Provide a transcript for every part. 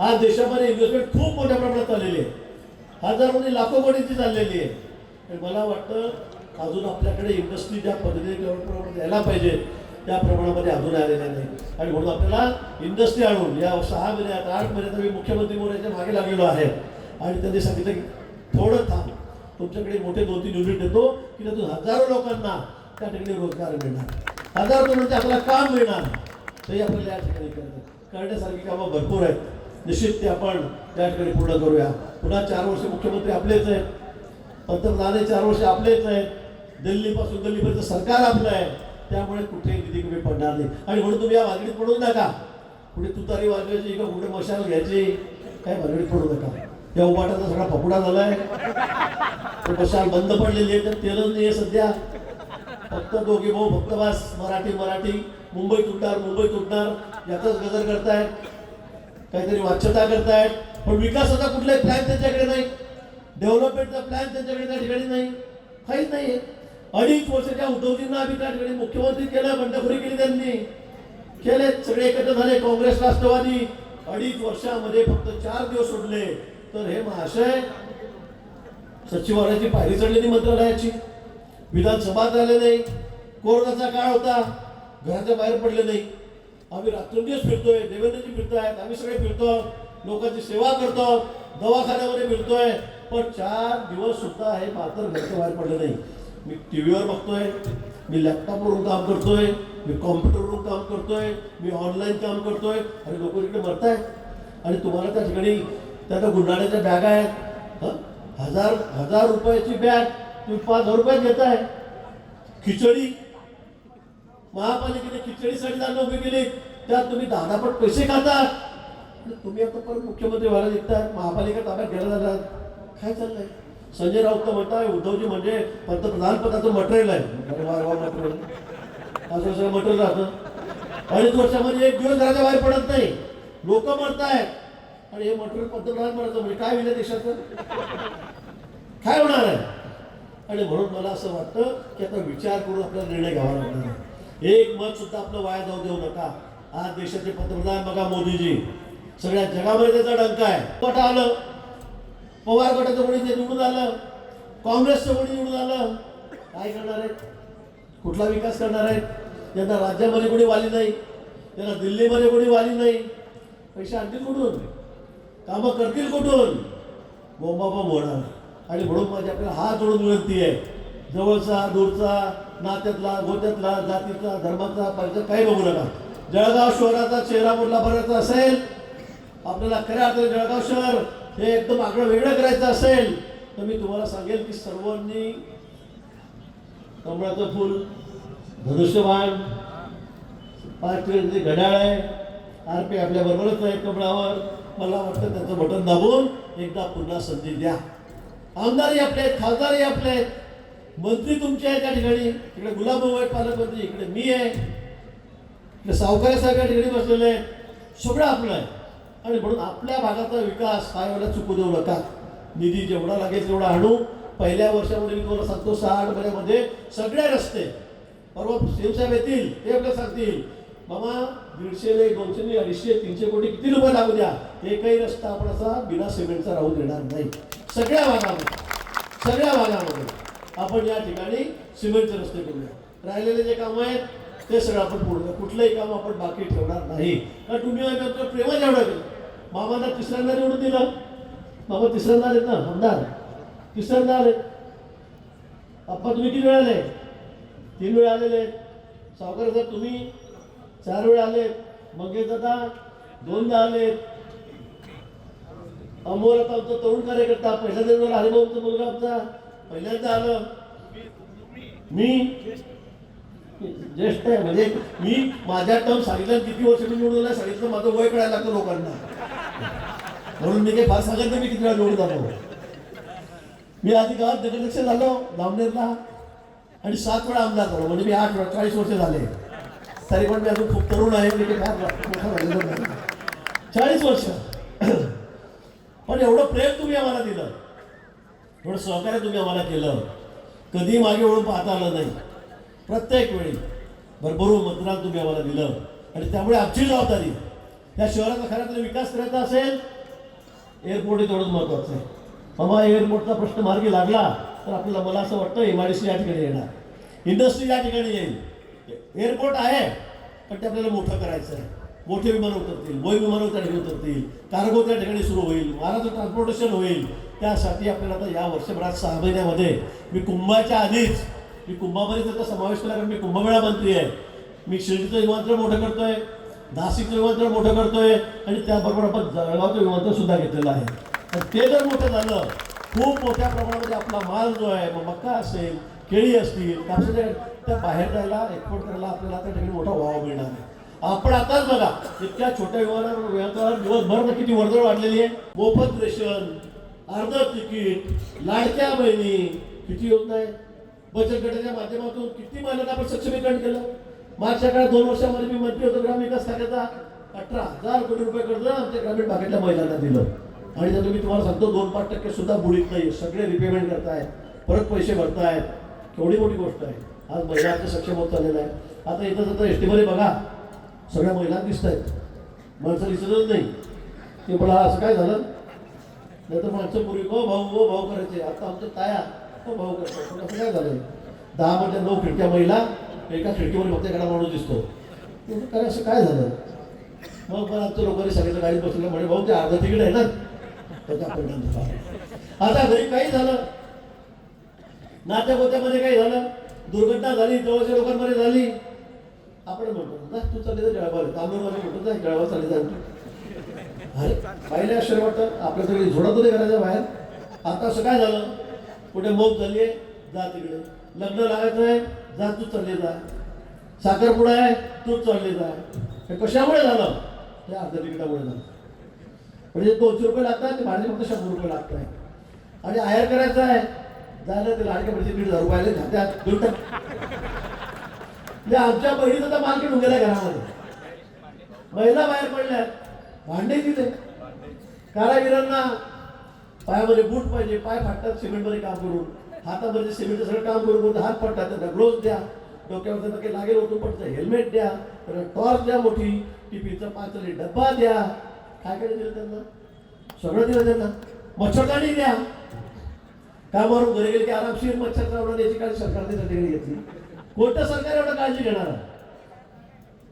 आज देशामध्ये इन्व्हेस्टमेंट खूप मोठ्या प्रमाणात आलेली आहे. हजार म्हणजे लाखो कोटीची चाललेली आहे. आणि मला वाटतं अजून आपल्याकडे इंडस्ट्री ज्या पद्धतीने प्रमाणात यायला पाहिजे त्या प्रमाणामध्ये अजून आलेल्या नाही. आणि म्हणून आपल्याला इंडस्ट्री आणून या सहा महिन्यात आठ महिन्यात मी मुख्यमंत्री मोर्याच्या मागे लागलेलो आहे. आणि त्यांनी सांगितलं की थोडं थांब. तुमच्याकडे मोठे दोन तीन युनिट देतो की त्यातून हजारो लोकांना त्या ठिकाणी रोजगार मिळणार. हजारो लोकांचे आपल्याला काम मिळणार. ते आपल्याला या ठिकाणी करतात करण्यासारखी कामं भरपूर आहेत. निश्चित ते आपण त्या ठिकाणी पूर्ण करूया. पुन्हा चार वर्ष मुख्यमंत्री आपलेच आहेत. पंतप्रधान चार वर्ष आपलेच आहेत. दिल्लीपासून दिल्लीपर्यंत सरकार आपलं आहे. त्यामुळे कुठेही निधी कमी पडणार नाही. आणि म्हणून तुम्ही या मागणीत पडू नका. कुठे तुतारी वाजवायची का कुठे मशाल घ्यायची काय मागणीत पडू नका. या उपाटाचा सगळा फपुडा झालाय. मशाल बंद पडलेली आहे तर तेलच नाही आहे सध्या. फक्त दोघे भाऊ फक्त बास. मराठी मराठी. मुंबई तुटणार मुंबई तुटणार. याचाच गजर करतायत. काहीतरी वाच्यता करतायत पण विकासाचा कुठलाही प्लॅन त्यांच्याकडे नाही. डेव्हलपमेंटचा प्लॅन त्यांच्याकडे त्या ठिकाणी नाही. काहीच नाही अडीच वर्षाच्या उद्धवजींना आम्ही त्या ठिकाणी मुख्यमंत्री केलं बंडखोरी केली त्यांनी. केले सगळे एकत्र झाले काँग्रेस राष्ट्रवादी. अडीच वर्षामध्ये फक्त चार दिवस उरले तर हे महाशय सचिवालयाची पायरी चढलेली मंत्रालयाची. विधानसभा झाले नाही. कोरोनाचा काळ होता. घराच्या बाहेर पडले नाही. आम्ही रात्रंदिवस फिरतोय देवेंद्रजी फिरतायत आम्ही सगळे फिरतो लोकांची सेवा करतो दवाखान्यामध्ये फिरतोय पण चार दिवस सुद्धा हे मात्र घरचं बाहेर पडलं नाही. मी टी व्हीवर बघतोय मी लॅपटॉपवरून काम करतोय मी कॉम्प्युटरवरून काम करतोय मी ऑनलाईन काम करतोय आणि लोक इकडे मरतायत. आणि तुम्हाला त्या ठिकाणी त्या गुंडाळ्याच्या बॅग आहेत. हजार हजार रुपयाची बॅग तुम्ही पाच हजार रुपयात घेताय. खिचडी महापालिकेने खिचडीसाठी जागा उभी केली. त्यात तुम्ही दादापट पैसे खातात. तुम्ही आता परत मुख्यमंत्री व्हायला निघतात महापालिका ताब्यात घ्यायला जातात काय चाललंय? संजय राऊत तर म्हणताय उद्धवजी म्हणजे पंतप्रधान पदाचं मटेरियल आहे. असं सगळं मटेरियल राहतं. अडीच वर्षामध्ये एक दिवस घराच्या बाहेर पडत नाही. लोक मरतायत. आणि हे मटेरियल पंतप्रधान म्हणायचं म्हणजे काय होईल देशाचं? काय होणार आहे? आणि म्हणून मला असं वाटतं की आता विचार करून आपल्याला निर्णय घ्यावा लागणार आहे. एक मत सुद्धा आपलं वाया जाऊ देऊ नका. आज देशाचे पंतप्रधान बघा मोदीजी. सगळ्या जगामध्ये त्याचा डंका आहे. गट आलं. पवार गटाचं कोणी ते निवडून आलं. काँग्रेसचं कोणी निवडून आलं. काय करणार आहेत? कुठला विकास करणार आहेत? त्यांना राज्यामध्ये कोणी वाली नाही. त्यांना दिल्लीमध्ये कोणी वाली नाही. पैसे आणतील कुठून? कामं करतील कुठून? बोंबाबोंब होणार. आणि म्हणून माझी आपल्याला हात जोडून विनंती आहे. जवळचा दूरचा नात्यातला गोत्यातला जातीचा धर्माचा पाहिजे काही बघू नका. जळगाव शहराचा चेहरा मोडला भरायचा असेल आपल्याला खऱ्या अर्थाने जळगाव शहर हे एकदम आगळं वेगळं करायचं असेल तर मी तुम्हाला सांगेल की सर्वांनी कमळाचं फुल धनुष्यबाण पाच किलोचे घड्याळ आहे आर पी आपल्या बरोबरच आहे कमळावर मला वाटतं त्याचं बटन दाबून एकदा पुन्हा संधी द्या. आमदारही आपले आहेत खासदारही आपले आहेत. मंत्री तुमचे आहे त्या ठिकाणी. इकडे गुलाबभाऊ आहेत पालकमंत्री इकडे मी आहे. इकडे सावकारी साहेब या ठिकाणी बसलेले आहेत. सगळं आपलं आहे. आणि म्हणून आपल्या भागाचा विकास काय वेळेला चुकू देऊ नका. निधी जेवढा लागेल तेवढा आणू. पहिल्या वर्षामध्ये मी तुम्हाला सांगतो सहा आठ महिन्यामध्ये सगळे रस्ते परवा शिवसाहेब येतील ते आपल्याला सांगतील. मामा दीडशे नाही दोनशे अडीचशे तीनशे कोटी किती रुपये लागू द्या. एकही रस्ता आपण असा बिना सिमेंटचा राहू देणार नाही. सगळ्या भागामध्ये. सगळ्या भागामध्ये. आपण या ठिकाणी सिमेंटचे रस्ते करूया. राहिलेले जे कामं आहेत ते सगळं आपण पूर्ण कुठलंही काम आपण बाकी ठेवणार नाही. कारण तुम्ही आम्ही आमच्या प्रेमात एवढं केलं. मामांना तिसऱ्यांदा निवडून दिलं. मामा तिसऱ्यांदा आलेत ना? आमदार. तिसऱ्यांदा आले आप्पा तुम्ही किती वेळ आले? तीन वेळा आलेले सावकर साहेब तुम्ही चार वेळा आलेत मंगेश दादा दोनदा आलेत अमोल आता आमचा तरुण कार्यकर्ता पहिल्यांदा देणार हरिभाऊचा मुलगा आमचा. पहिल्यांदा आलं. मी ज्येष्ठ आहे म्हणजे मी माझ्या टर्म सांगितलं किती वर्ष मी निवडून आलं सांगितलं माझं वय कळायला लागतं लोकांना. म्हणून मी काही फार सांगत नाही मी किती वेळा निवडून आलो मी आधी गावात नगरदक्ष झालो दामनेरला. आणि सात वेळा आमदार झालो म्हणजे मी आठ वेळा चाळीस वर्ष झाले. तरी पण मी अजून खूप तरुण आहे मी फार चाळीस वर्ष. पण एवढं प्रेम तुम्ही आम्हाला दिलं. एवढं सहकार्य तुम्ही आम्हाला केलं. कधी मागे वळून पाहता आलं नाही. प्रत्येक वेळी भरभरून मतदान तुम्ही आम्हाला दिलं. आणि त्यामुळे आमची जबाबदारी. त्या शहराचा खऱ्यातला विकास करायचा असेल एअरपोर्ट हे तेवढंच महत्वाचं आहे. बाबा एअरपोर्टचा प्रश्न मार्गी लागला तर आपल्याला मला असं वाटतं एम आय डी सी या ठिकाणी येणार. इंडस्ट्री या ठिकाणी येईल. एअरपोर्ट आहे पण ते आपल्याला मोठं करायचं आहे. मोठे विमान उतरतील बोई विमानं त्या ठिकाणी उतरतील कार्गो त्या ठिकाणी सुरू होईल महाराष्ट्र ट्रान्सपोर्टेशन होईल. त्यासाठी आपल्याला आता या वर्षभरात सहा महिन्यामध्ये मी कुंभाच्या आधीच मी कुंभामध्ये त्याचा समावेश केला कारण मी कुंभमेळा मंत्री आहे. मी शिर्डीचं विमानतळ मोठं करतोय नाशिकचं विमानतळ मोठं करतोय आणि त्याबरोबर आपण जळगावचं विमानतळ सुद्धा घेतलेलं आहे. आणि ते जर मोठं झालं खूप मोठ्या प्रमाणामध्ये आपला माल जो आहे मग मक्का असेल केळी असतील कापसाच्या त्या बाहेर जायला एक्सपोर्ट करायला आपल्याला त्या ठिकाणी मोठा वाव मिळणार आहे. आपण आताच बघा इतक्या छोट्या व्यवहारावर विमानतळावर दिवसभर किती वर्दळ वाढलेली आहे. मोफत रेशन अर्ध तिकीट लाडक्या बहिणी किती योजना आहे बचत गटाच्या माध्यमातून किती महिन्यात आपण सक्षमीकरण केलं? मागच्या काळात दोन वर्षामध्ये मी मंत्री होतो ग्रामविकास खात्याचा अठरा हजार कोटी रुपये कर्ज आमच्या ग्रामीण भागातल्या महिलांना दिलं. आणि त्यातून मी तुम्हाला सांगतो दोन पाच टक्के सुद्धा बुडीत नाही सगळे रिपेमेंट करतायत. परत पैसे भरतायत. केवढी मोठी गोष्ट आहे. आज महिलांचं सक्षम होत चाललेलं आहे. आता इथं जर एस टीमध्ये बघा सगळ्या महिला दिसत आहेत माणसं दिसतच नाही. ते मला असं काय झालं? नाही तर माणसं पूर्वी हो भाऊ ओ भाऊ करायचे. आता आमच्या ताया हो भाऊ करतात पण असं काय झालं दहा म्हणजे नऊ खिडक्या महिला एका खिडकीवर फक्त एखादा माणूस दिसतो काय असं काय झालं? मग पण आमच्या लोकांनी सांगितलं गाडीत बसलेलं म्हणे भाऊ ते अर्धा तिकीट आहे ना? त्याचा परिणाम झाला. आता घरी काही झालं? नात्या गोत्यामध्ये काही झालं? दुर्घटना झाली जवळच्या लोकांमध्ये झाली? आपण म्हणतो ना तू चालली तर तांदूळ तांदूळवाले म्हणतो ना जळगाव चालली जा. अरे पाहिलं आश्चर्य वाटतं आपल्या सगळी झोडा तुझे घराच्या बाहेर. आता असं काय झालं? कुठे मोग झाली आहे जा तिकडे. लग्न लागायचं आहे? जा तू चालले जा. साखरपुडा आहे? तूच चालली जा. हे कशामुळे झालं? हे अर्ध्या तिकिटामुळे झालं. म्हणजे दोनशे रुपये लागतात ते भाडे फक्त शंभर रुपये लागत आहे आणि आयर करायचं आहे? झालं ते लाडक्या पैसे दीड हजार रुपयाले खात्यात म्हणजे आमच्या बहिणीचा तर माल घेऊन घरामध्ये. महिला बाहेर पडल्या. भांडे दिले कारागिरांना पायामध्ये बूट पाहिजे पाय फाटतात सिमेंटमध्ये काम करून. हातामध्ये सिमेंटचं सगळं काम करून करून हात फाटतात त्यांना ग्लोव्ह द्या. डोक्यावर त्यांना काही लागेल होतो पण हेल्मेट द्या. त्यांना टॉर्च द्या मोठी टिफिनचा पाचली डब्बा द्या. काय काय दिलं त्यांना? सगळं दिलं त्यांना. मच्छरदाणी द्या. कामावरून घरी गेले की आरामशीर मच्छर चावणार याची काळजी सरकारने त्या ठिकाणी घेतली? कोणतं सरकार एवढं काळजी घेणार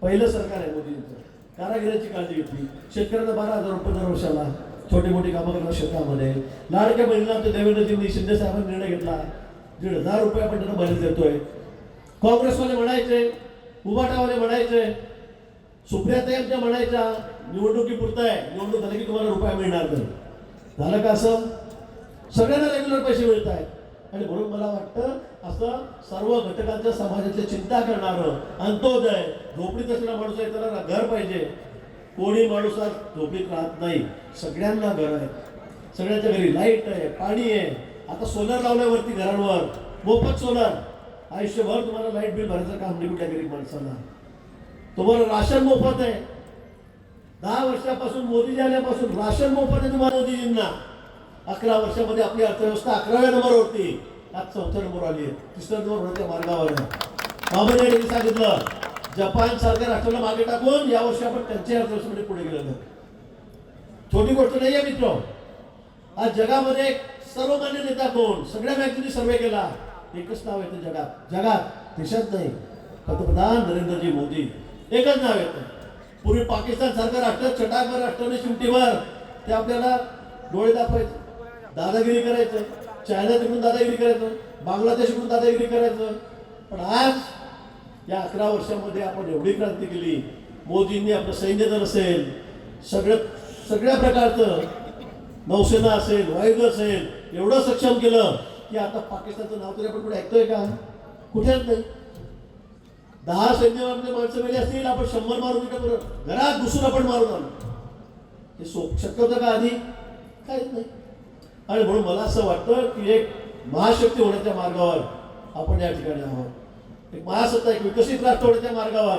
पहिलं सरकार आहे मोदींचं. कारागिराची काळजी घेतली. शेतकऱ्यांना बारा हजार रुपये दर वर्षाला छोटी मोठी कामं करणार शेतामध्ये. लाडक्या बहिणीला आमच्या देवेंद्रजींनी शिंदे साहेबांनी निर्णय घेतला. दीड हजार रुपये आपण त्यांना बरेच देतोय. काँग्रेसवाले म्हणायचे उभाटावाले म्हणायचे सुप्रियाताई आमच्या म्हणायच्या निवडणुकीपुरतं आहे निवडणूक झाली की तुम्हाला रुपया मिळणार नाही. झालं का असं? सगळ्यांना रेग्युलर पैसे मिळत आहेत आणि म्हणून मला वाटतं असं सर्व घटकांच्या समाजाची चिंता करणारं अंत्योदय झोपडीत असलेला माणूस आहे? त्याला घर पाहिजे. कोणी माणूस आज झोपडीत राहत नाही. सगळ्यांना घर आहे. सगळ्यांच्या घरी लाइट आहे पाणी आहे. आता सोलर लावल्यावरती घरांवर. मोफत सोलर आयुष्यभर तुम्हाला लाइट बिल भरायचं काम नाही कुठल्या गरीब माणसाला. तुम्हाला राशन मोफत आहे. दहा वर्षापासून मोदी आल्यापासून राशन मोफत आहे तुम्हाला मोदीजींना. अकरा वर्षामध्ये आपली अर्थव्यवस्था अकराव्या नंबरवरती आज चौथ्या नंबर आली आहे. तिसऱ्या होण्याच्या मार्गावर आहे. यांनी सांगितलं जपान सारख्या राष्ट्राला मागे टाकून या वर्षी आपण त्यांच्या अर्थव्यवस्थेमध्ये पुढे गेलेलं छोटी गोष्ट नाही आहे मित्र. आज जगामध्ये सर्वमान्य नेता कोण? सगळ्या मॅगझिननी सर्वे केला. एकच नाव येतं जगात. जगात देशात नाही. पंतप्रधान नरेंद्रजी मोदी. एकच नाव येतं पूर्वी पाकिस्तान सारखं राष्ट्र छटाकभर राष्ट्राने शिमटीवर ते आपल्याला डोळे दाखवायचे. दादागिरी करायचं चायना तिकडून दादागिरी करायचं बांगलादेशकडून दादागिरी करायचं. पण आज या अकरा वर्षामध्ये आपण एवढी क्रांती केली. मोदींनी आपलं सैन्य दल असेल सगळं सगळ्या प्रकारचं नौसेना असेल वायुदल असेल एवढं सक्षम केलं की आता पाकिस्तानचं नाव तरी आपण कुठे ऐकतोय का? कुठेच नाही. दहा सैन्यामध्ये म्हणजे माणसं मेली असतील आपण शंभर मारून इकडे बरं. घरात घुसून आपण मारून आलो. हे सो शक्य होतं का आधी? काहीच नाही. आणि म्हणून मला असं वाटतं की एक महाशक्ती होण्याच्या मार्गावर आपण या ठिकाणी आहोत. एक महासत्ता एक विकसित राष्ट्र होण्याच्या मार्गावर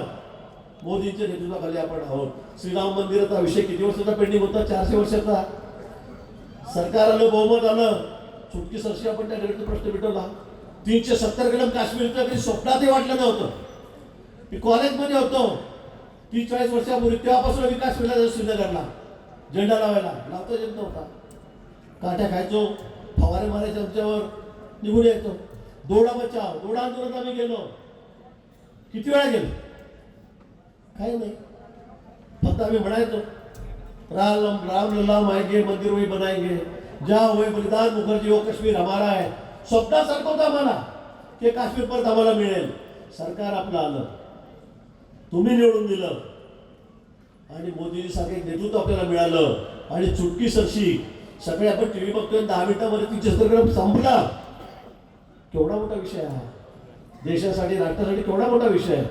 मोदींच्या नेतृत्वाखाली आपण आहोत. श्रीराम मंदिराचा विषय किती वर्षाचा पेंडिंग होता? चारशे वर्षाचा. सरकार आलं बहुमत आलं सुटकी सरशी आपण त्या ठिकाणी प्रश्न मिटवला. तीनशे सत्तर कलम काश्मीरचं कधी स्वप्नातही वाटलं नव्हतं. मी कॉलेजमध्ये होतो. तीस चाळीस वर्षापूर्वी तेव्हापासून विकास मिळाला श्रीनगरला. झेंडा लावायला. लावता येत नव्हता. काट्या खायचो फवारे मारायचे आमच्यावर निघून यायचो. दोडा बचाव दोडा आंदोलनात आम्ही गेलो. किती वेळा गेलो? काही नाही. फक्त आम्ही म्हणायचो राम राम लला मायगे मंदिर वही बनाएंगे ज्या हुए हो, बलिदान मुखर्जी हो काश्मीर हमारा आहे स्वप्नासारखं होतं आम्हाला की काश्मीर परत आम्हाला मिळेल. सरकार आपलं आलं. तुम्ही निवडून दिलं. आणि मोदीजी सारखे नेतृत्व आपल्याला मिळालं. आणि चुटकी सरशी सगळे आपण टी व्ही बघतोय दहा मिनिटामध्ये तिच्या संपला. केवढा मोठा विषय आहे. हा देशासाठी राष्ट्रासाठी केवढा मोठा विषय आहे.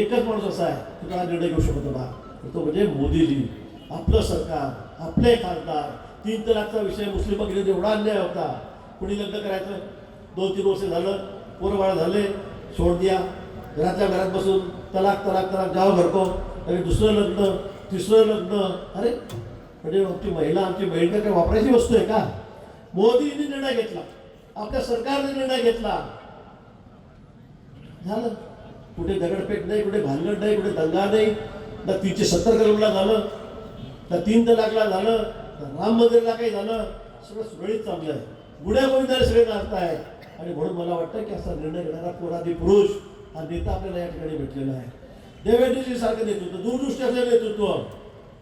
एकच माणूस असा आहे तो काय निर्णय घेऊ शकत होता. तो म्हणजे मोदीजी. आपलं सरकार आपले खासदार. तीन तलाकचा विषय मुस्लिम बघितले एवढा अन्याय होता. कुणी लग्न करायचं? दोन तीन वर्ष झालं. पोरबाळ झाले. सोड द्या. घरातल्या घरात बसून तलाक तलाक तलाक जाव घरको. आणि दुसरं लग्न तिसरं लग्न. अरे म्हणजे आमची महिला आमची बहीण काय वापरायची वस्तू आहे का? मोदींनी निर्णय घेतला. आपल्या सरकारने निर्णय घेतला. झालं. कुठे दगडफेक नाही कुठे भानगड नाही कुठे दंगा नाही. ना तीनशे सत्तर कलमला झालं ना तीन तलाकला झालं ना राम मंदिरला काही झालं. सगळं सुरळीत चाललं आहे गुड्या गोविंदाने सगळे नाचत आहे आणि म्हणून मला वाटतं की असा निर्णय घेणारा पुराधी पुरुष हा नेता आपल्याला या ठिकाणी भेटलेला आहे. देवेंद्रजी सारखं नेतृत्व दूरदृष्टी असलेलं नेतृत्व.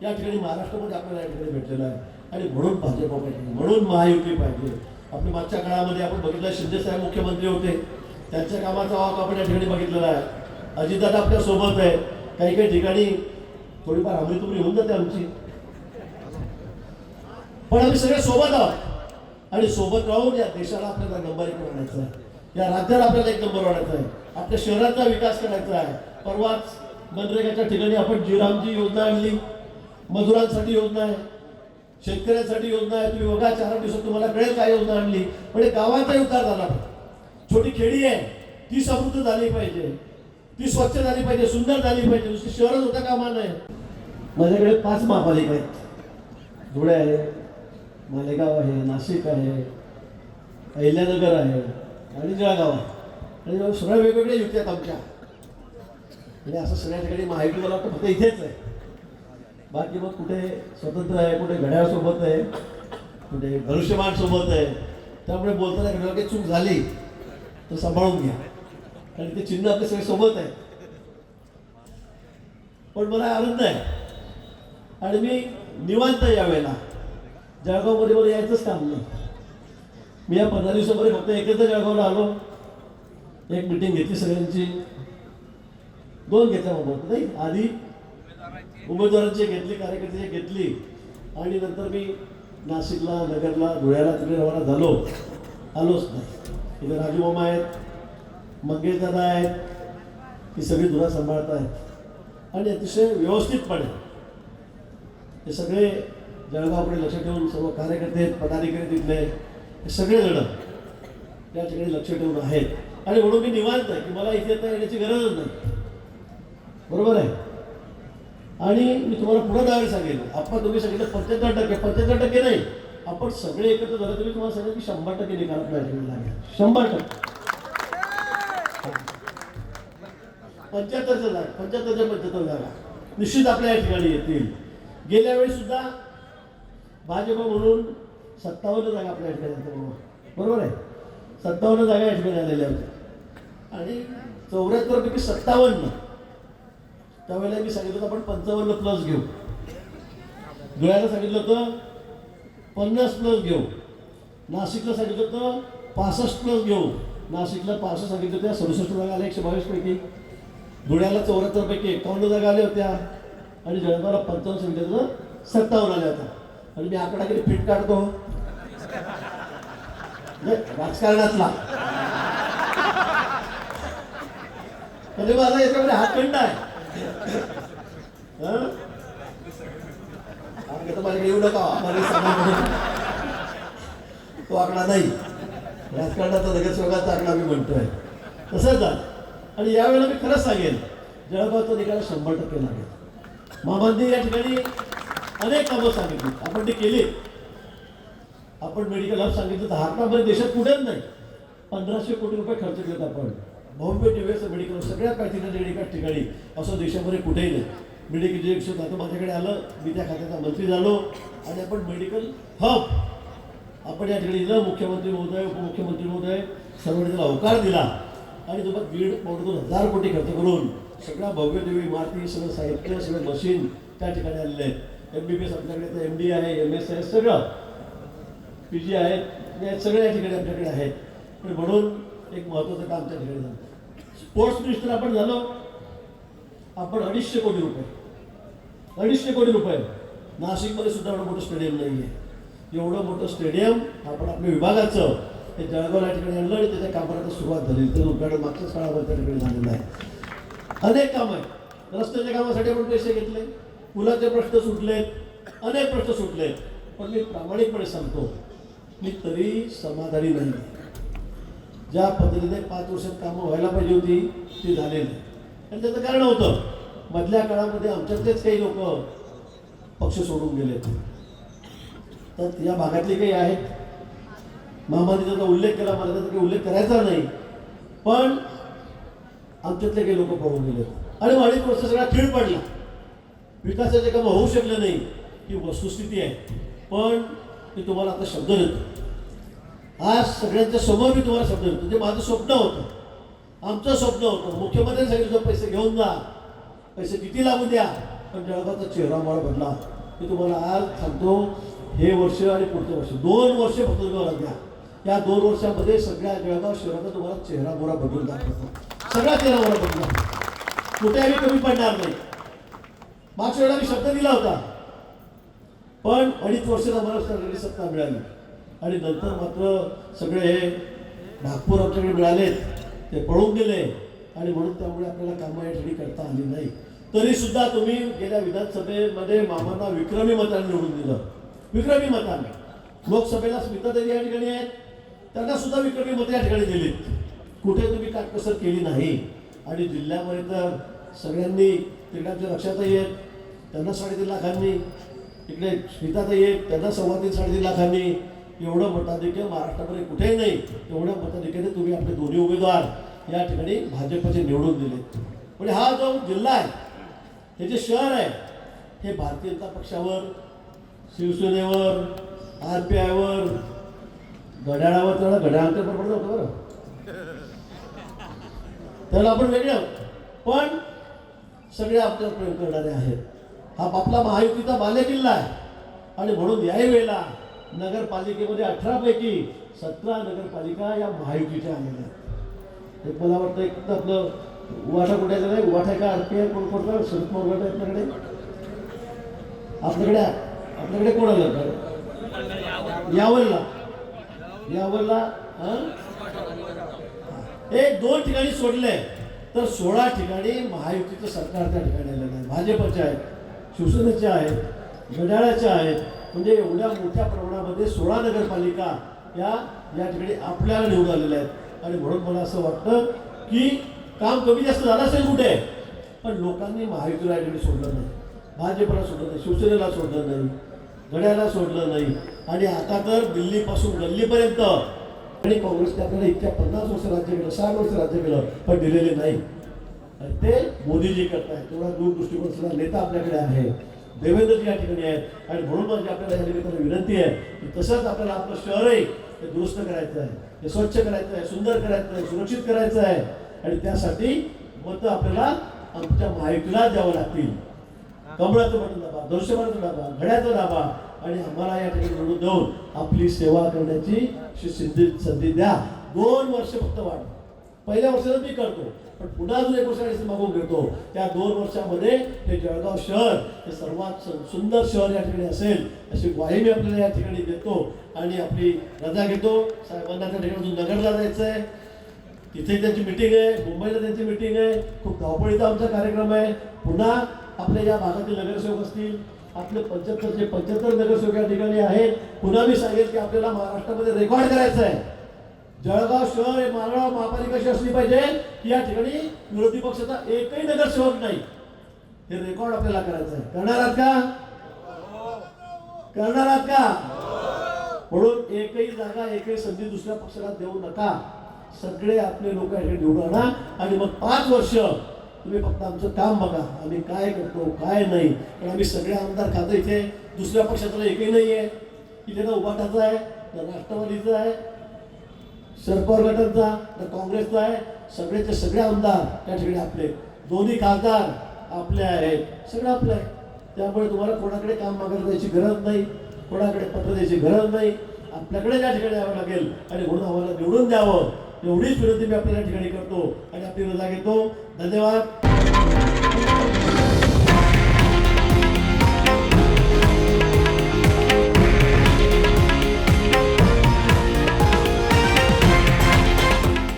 या ठिकाणी महाराष्ट्रामध्ये आपल्याला या ठिकाणी भेटलेलं आहे. आणि म्हणून भाजप पाहिजे म्हणून महायुती पाहिजे. आपल्या मागच्या काळामध्ये आपण बघितलं शिंदे साहेब मुख्यमंत्री होते. त्यांच्या कामाचा वाप आपण या ठिकाणी बघितलेला आहे. अजितदादा आपल्यासोबत आहे. काही काही ठिकाणी थोडीफार अमृतपुरी होऊन जाते आमची. पण आम्ही सगळे सोबत आहोत. आणि सोबत राहून या देशाला आपल्याला नंबर एक वाढायचा आहे. या राज्याला आपल्याला एक नंबर वाढायचा आहे. आपल्या शहराचा विकास करायचा आहे. परवाच मनरेगाच्या ठिकाणी आपण जिरामची योजना आणली. मजुरांसाठी योजना आहे. शेतकऱ्यांसाठी योजना आहे. तुम्ही बघा चार दिवसात तुम्हाला कळेल काय योजना आणली. म्हणजे गावांचाही उद्धार झाला. छोटी खेडी आहे. ती समृद्ध झाली पाहिजे. ती स्वच्छ झाली पाहिजे सुंदर झाली पाहिजे. नुसती शहरच होता कामा नाही माझ्याकडे पाच महापालिका आहेत. धुळे आहे मालेगाव आहे नाशिक आहे अहिल्यानगर आहे आणि जळगाव आहे. आणि सगळ्या वेगवेगळ्या युक्त्या आहेत आमच्या. म्हणजे असं सगळ्या ठिकाणी माहिती मला वाटतं फक्त इथेच आहे. बाकी मग कुठे स्वतंत्र आहे कुठे घड्याळसोबत आहे कुठे धनुष्यमान सोबत आहे त्यामुळे बोलताना घड्याळ काही चूक झाली तर सांभाळून घ्या. कारण ते चिन्ह आपले सगळे सोबत आहे. पण मला आनंद आहे. आणि मी निवांत आहे यावेळेला जळगावमध्ये मला यायचंच काम नाही. मी या पंधरा दिवसामध्ये फक्त एकत्र जळगावला आलो. एक मिटिंग घेतली सगळ्यांची. दोन घेतल्या बाबत. नाही आधी उमेदवारांची घेतली कार्यकर्त्याची घेतली. आणि नंतर मी नाशिकला नगरला धुळ्याला तिकडे रवाना झालो. आलोच नाही. इथे राजूमामा आहेत मंगेश दादा आहेत ही सगळी धुरा सांभाळत आहेत आणि अतिशय व्यवस्थितपणे हे सगळे जळगावकडे लक्ष ठेवून सर्व कार्यकर्ते आहेत, पदाधिकारी तिथले हे सगळे जण ठिकाणी लक्ष ठेवून आहेत. आणि म्हणून मी निवांत आहे की मला इथे येता येण्याची गरजच नाही. बरोबर आहे? आणि मी तुम्हाला पुढं जायला सांगेल आपण तुम्ही सांगितलं पंच्याहत्तर टक्के. पंच्याहत्तर टक्के नाही. आपण सगळे एकत्र झालं तुम्ही तुम्हाला सांगेल की शंभर टक्के निकाल आपल्या लागेल. शंभर टक्के. पंच्याहत्तरच्या जागा पंच्याहत्तरच्या पंच्याहत्तर जागा निश्चित आपल्या या ठिकाणी येतील. गेल्या वेळी सुद्धा भाजप म्हणून सत्तावन्न जागा आपल्या या ठिकाणी बरोबर आहे? सत्तावन्न जागा या ठिकाणी आलेल्या होत्या. आणि चौऱ्याहत्तर पैकी सत्तावन्न त्यावेळेला मी सांगितलं होतं आपण पंचावन्न प्लस घेऊ. धुळ्याला सांगितलं होतं पन्नास प्लस घेऊ. नाशिकला सांगितलं होतं पासष्ट प्लस घेऊ. नाशिकला पासष्ट सांगितलं होत्या सदुसष्ट जागा आल्या एकशे बावीस पैकी. धुळ्याला चौऱ्याहत्तर पैकी एकावन्न जागा आल्या होत्या. आणि जळगावला पंचावन्न सांगितलं होतं सत्तावन्न आल्या होत्या. आणि मी आकडा किती फिट काढतो. राजकारणातला. म्हणजे माझा याच्यामध्ये हातखंड आहे. माझ्याकडे येऊ नका आम्हाला सांगा तो आकडा नाही राजकारणाचा नगरसेवकाचा आकडा मी म्हणतोय तसंच आणि यावेळेला मी खरंच सांगेन जळगावचा निकाल शंभर टक्के लागेल महामंदिर या ठिकाणी अनेक कामं सांगितली आपण ते केली आपण मेडिकल हब सांगितलं तर हातामध्ये देशात कुठेच नाही पंधराशे कोटी रुपये खर्च केलेत आपण. भव्य दिव्याचं मेडिकल सगळ्या एका ठिकाणी असं देशामध्ये कुठेही नाही. मेडिकल जे आता माझ्याकडे आलं मी त्या खात्याचा मंत्री झालो आणि आपण मेडिकल हब आपण या ठिकाणी न मुख्यमंत्री महोदय उपमुख्यमंत्री महोदय सर्वांनी त्याला अवकार दिला. आणि तुम्हाला दीड पावणे दोन हजार कोटी खर्च करून सगळ्या भव्य दिव्य इमारती सगळं साहित्य सगळं मशीन त्या ठिकाणी आलेले आहेत. एम बी बी एस आपल्याकडे तर एम डी आहे एम एस आहे सगळं. पी जी आहेत या सगळ्या ठिकाणी आपल्याकडे आहेत. म्हणून एक महत्त्वाचं काम त्या ठिकाणी झालं. स्पोर्ट्स मिनिस्टर आपण झालो. आपण अडीचशे कोटी रुपये. अडीचशे कोटी रुपये. नाशिकमध्ये सुद्धा एवढं मोठं स्टेडियम नाही आहे एवढं मोठं स्टेडियम आपण आपल्या विभागाचं हे जळगाव या ठिकाणी आणलं आणि त्याच्या कामाला सुरुवात झाली. तर उद्घाटन मागच्याच काळामध्ये त्या ठिकाणी झालेलं आहे. अनेक कामं आहेत. रस्त्याच्या कामासाठी आपण पैसे घेतले. पुलाचे प्रश्न सुटलेत. अनेक प्रश्न सुटलेत. पण मी प्रामाणिकपणे सांगतो मी तरी समाधानी नाही ज्या पद्धतीने पाच वर्षात कामं व्हायला पाहिजे होती ती झाली नाही. आणि त्याचं कारण होतं मधल्या काळामध्ये आमच्यातलेच काही लोक पक्ष सोडून गेले तर या भागातले काही आहेत. महामारीचा उल्लेख केला मला त्याचा काही उल्लेख करायचा नाही. पण आमच्यातले काही लोक पळून गेले आणि अडीच वर्ष सगळा खेळ पडला. विकासाचे कामं होऊ शकले नाही ही वस्तुस्थिती आहे. पण मी तुम्हाला आता शब्द देतो. आज सगळ्यांच्या समोर मी तुम्हाला शब्द येतो ते माझं स्वप्न होतं. आमचं स्वप्न होतं. मुख्यमंत्र्यांनी सांगितलं पैसे घेऊन जा. पैसे किती लागू द्या. पण जळगावचा चेहरा मला बदला. मी तुम्हाला आज सांगतो हे वर्ष आणि पुढचं वर्ष. दोन वर्ष फक्त तुम्हाला द्या या दोन वर्षामध्ये सगळ्या जळगाव शहराचा तुम्हाला चेहरा मोरा बदलून दाखवतो. सगळा चेहरा मोरा बदला कुठे आम्ही कमी पडणार नाही. मागच्या वेळेला मी शब्द दिला होता. पण अडीच वर्षाला मला सत्ता मिळाली. आणि नंतर मात्र सगळे हे नागपूर आमच्याकडे मिळालेत ते पळून गेले आणि म्हणून त्यामुळे आपल्याला कामं या ठिकाणी करता आली नाही. तरी सुद्धा तुम्ही गेल्या विधानसभेमध्ये मामांना विक्रमी मताने निवडून दिलं. विक्रमी मताने. लोकसभेला स्मितादेवी या ठिकाणी आहेत. त्यांना सुद्धा विक्रमी मतं या ठिकाणी दिलीत. कुठे तुम्ही काटकसर केली नाही. आणि जिल्ह्यामध्ये तर सगळ्यांनी तिकडाच्या लक्षातही आहेत त्यांना साडेतीन लाखांनी. इकडे स्मिताताई आहेत त्यांना सव्वा तीन साडेतीन लाखांनी. एवढं मताधिक्य महाराष्ट्रामध्ये कुठेही नाही. एवढ्या मताधिक्याने तुम्ही आपले दोन्ही उमेदवार या ठिकाणी भाजपचे निवडून दिले. म्हणजे हा जो जिल्हा आहे हे जे शहर आहे हे भारतीय जनता पक्षावर शिवसेनेवर आर पी आयवर घड्याळावर त्याला घड्याळांतर पडलं होतं बरं. त्याला आपण वेगळं. पण सगळे आपल्याला प्रेम करणारे आहेत. हा आपला महायुतीचा बालेकिल्ला आहे. आणि म्हणून याही वेळेला नगरपालिकेमध्ये अठरापैकी सतरा नगरपालिका या महायुतीच्या आलेल्या आहेत. एक मला वाटतं एक तर आपलं वाटा कुठे नाही वाटा का आर पी आय कोण कोणतं शरद पवार गट आहे आपल्याकडे. आपल्याकडे आपल्याकडे कोण आलं? यावलला. यावलला हां? एक दोन ठिकाणी सोडले. तर सोळा ठिकाणी महायुतीचं सरकार त्या ठिकाणी आलेलं आहे. भाजपचे आहेत शिवसेनेचे आहेत घड्याळाच्या आहेत म्हणजे एवढ्या मोठ्या प्रमाणामध्ये सोळा नगरपालिका या या ठिकाणी आपल्याला निवडून आलेल्या आहेत. आणि म्हणून मला असं वाटतं की काम कमी जास्त झालं असेल कुठे? पण लोकांनी महायुतीला या ठिकाणी सोडलं नाही. भाजपला सोडलं नाही शिवसेनेला सोडलं नाही गड्याला सोडलं नाही. आणि आता तर दिल्लीपासून गल्लीपर्यंत. आणि काँग्रेसने आपल्याला इतक्या पन्नास वर्ष राज्य केलं साठ वर्ष राज्य केलं पण दिलेले नाही. ते मोदीजी करतायत. तेवढा दूरदृष्टिकोन नेता आपल्याकडे आहे. देवेंद्रजी या ठिकाणी आहेत. आणि म्हणून आपल्याला या निमित्ताने विनंती आहे की तसंच आपल्याला आपलं शहरही ते दुरुस्त करायचं आहे. ते स्वच्छ करायचं आहे सुंदर करायचं आहे सुरक्षित करायचं आहे. आणि त्यासाठी मतं आपल्याला आमच्या माहितीला द्यावं लागतील. कमळाचं बटन दाबा दर्शनाचं दाबा घड्याचा दाबा. आणि आम्हाला या ठिकाणी निवडून देऊन आपली सेवा करण्याची संधी संधी द्या. दोन वर्ष फक्त वाढ. पहिल्या वर्षाला मी करतो. पण पुन्हा अजून एक वर्ष मागून घेतो. त्या दोन वर्षामध्ये हे जळगाव शहर हे सर्वात सुंदर शहर या ठिकाणी असेल अशी ग्वाही मी आपल्याला या ठिकाणी देतो आणि आपली रजा घेतो. साहेबांना त्या ठिकाणी नगरला जायचं आहे तिथे त्यांची मिटिंग आहे मुंबईला त्यांची मिटिंग आहे. खूप धावपळीचा आमचा कार्यक्रम आहे. पुन्हा आपल्या या भागातील नगरसेवक असतील आपले पंच्याहत्तरचे पंच्याहत्तर नगरसेवक या ठिकाणी आहेत पुन्हा मी सांगेल की आपल्याला महाराष्ट्रामध्ये रेकॉर्ड करायचं आहे जळगाव शहर हे मालगाव महापालिका अशी असली पाहिजे की या ठिकाणी विरोधी पक्षाचा एकही नगरसेवक नाही. हे रेकॉर्ड आपल्याला करायचं आहे. करणार आहात का? करणार आहात का? म्हणून एकही जागा एकही संधी दुसऱ्या पक्षाला देऊ नका. सगळे आपले लोक हे ठिकाणी निवडून आणा आणि मग पाच वर्ष तुम्ही फक्त आमचं काम बघा. आम्ही काय करतो काय नाही. पण आम्ही सगळे आमदार खातो इथे. दुसऱ्या पक्षातला एकही नाही आहे इथे ना उभाटाचा आहे ना राष्ट्रवादीचा आहे. शरद पवार गटाचा ना काँग्रेसचा आहे. सगळेचे सगळे आमदार त्या ठिकाणी आपले. दोन्ही खासदार आपले आहेत. सगळं आपलं आहे त्यामुळे तुम्हाला कोणाकडे काम मागायला द्यायची गरज नाही कोणाकडे पत्र द्यायची गरज नाही. आपल्याकडे त्या ठिकाणी यावं लागेल. आणि म्हणून आम्हाला निवडून द्यावं. एवढीच विनंती मी आपल्या ठिकाणी करतो आणि आपली रजा घेतो. धन्यवाद.